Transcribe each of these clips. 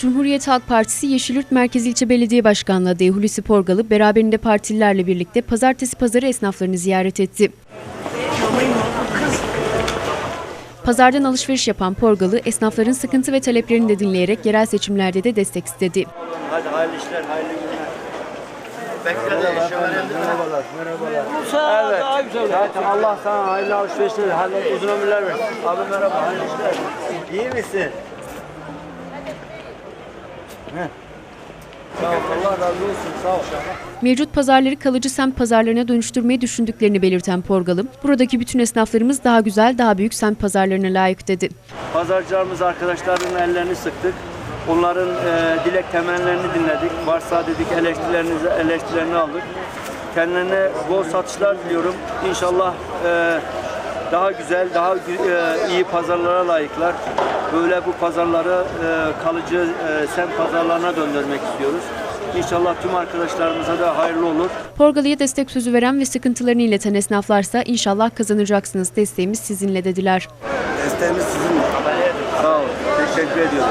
Cumhuriyet Halk Partisi Yeşilyurt Merkez İlçe Belediye Başkanlığı adayı Hulusi Porgalı beraberinde partililerle birlikte pazartesi pazarı esnaflarını ziyaret etti. Pazardan alışveriş yapan Porgalı, esnafların sıkıntı ve taleplerini de dinleyerek yerel seçimlerde de destek istedi. Hadi hayırlı işler, hayırlı günler. Verildi. Merhabalar, merhabalar. Evet. Daha güzel Zaten Allah sana hayırlı alışverişler, hayırlı uzun ömürler versin. Abi merhaba, hayırlı işler. İyi misin? Heh. Sağ ol, Allah razı olsun, sağ ol. Mevcut pazarları kalıcı semt pazarlarına dönüştürmeyi düşündüklerini belirten Porgalı, buradaki bütün esnaflarımız daha güzel, daha büyük semt pazarlarına layık dedi. Pazarcılarımız arkadaşların ellerini sıktık. Onların e, dilek temenlerini dinledik. Varsa dedik eleştirilerinizi eleştirilerini aldık. Kendilerine bol satışlar diliyorum. İnşallah e, daha güzel, daha e, iyi pazarlara layıklar. Böyle bu pazarları e, kalıcı e, semt pazarlarına döndürmek istiyoruz. İnşallah tüm arkadaşlarımıza da hayırlı olur. Porgalı'ya destek sözü veren ve sıkıntılarını ileten esnaflarsa inşallah kazanacaksınız desteğimiz sizinle dediler. Desteğimiz sizinle. Sağ olun. Teşekkür ediyorum.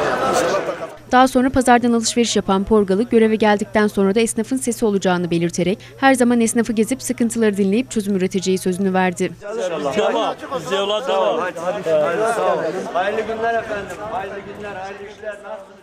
Daha sonra pazardan alışveriş yapan Porgalı göreve geldikten sonra da esnafın sesi olacağını belirterek her zaman esnafı gezip sıkıntıları dinleyip çözüm üreteceği sözünü verdi. Devam. Bize yola devam. Hayırlı günler efendim. Hayırlı günler, hayırlı işler. Nasılsınız?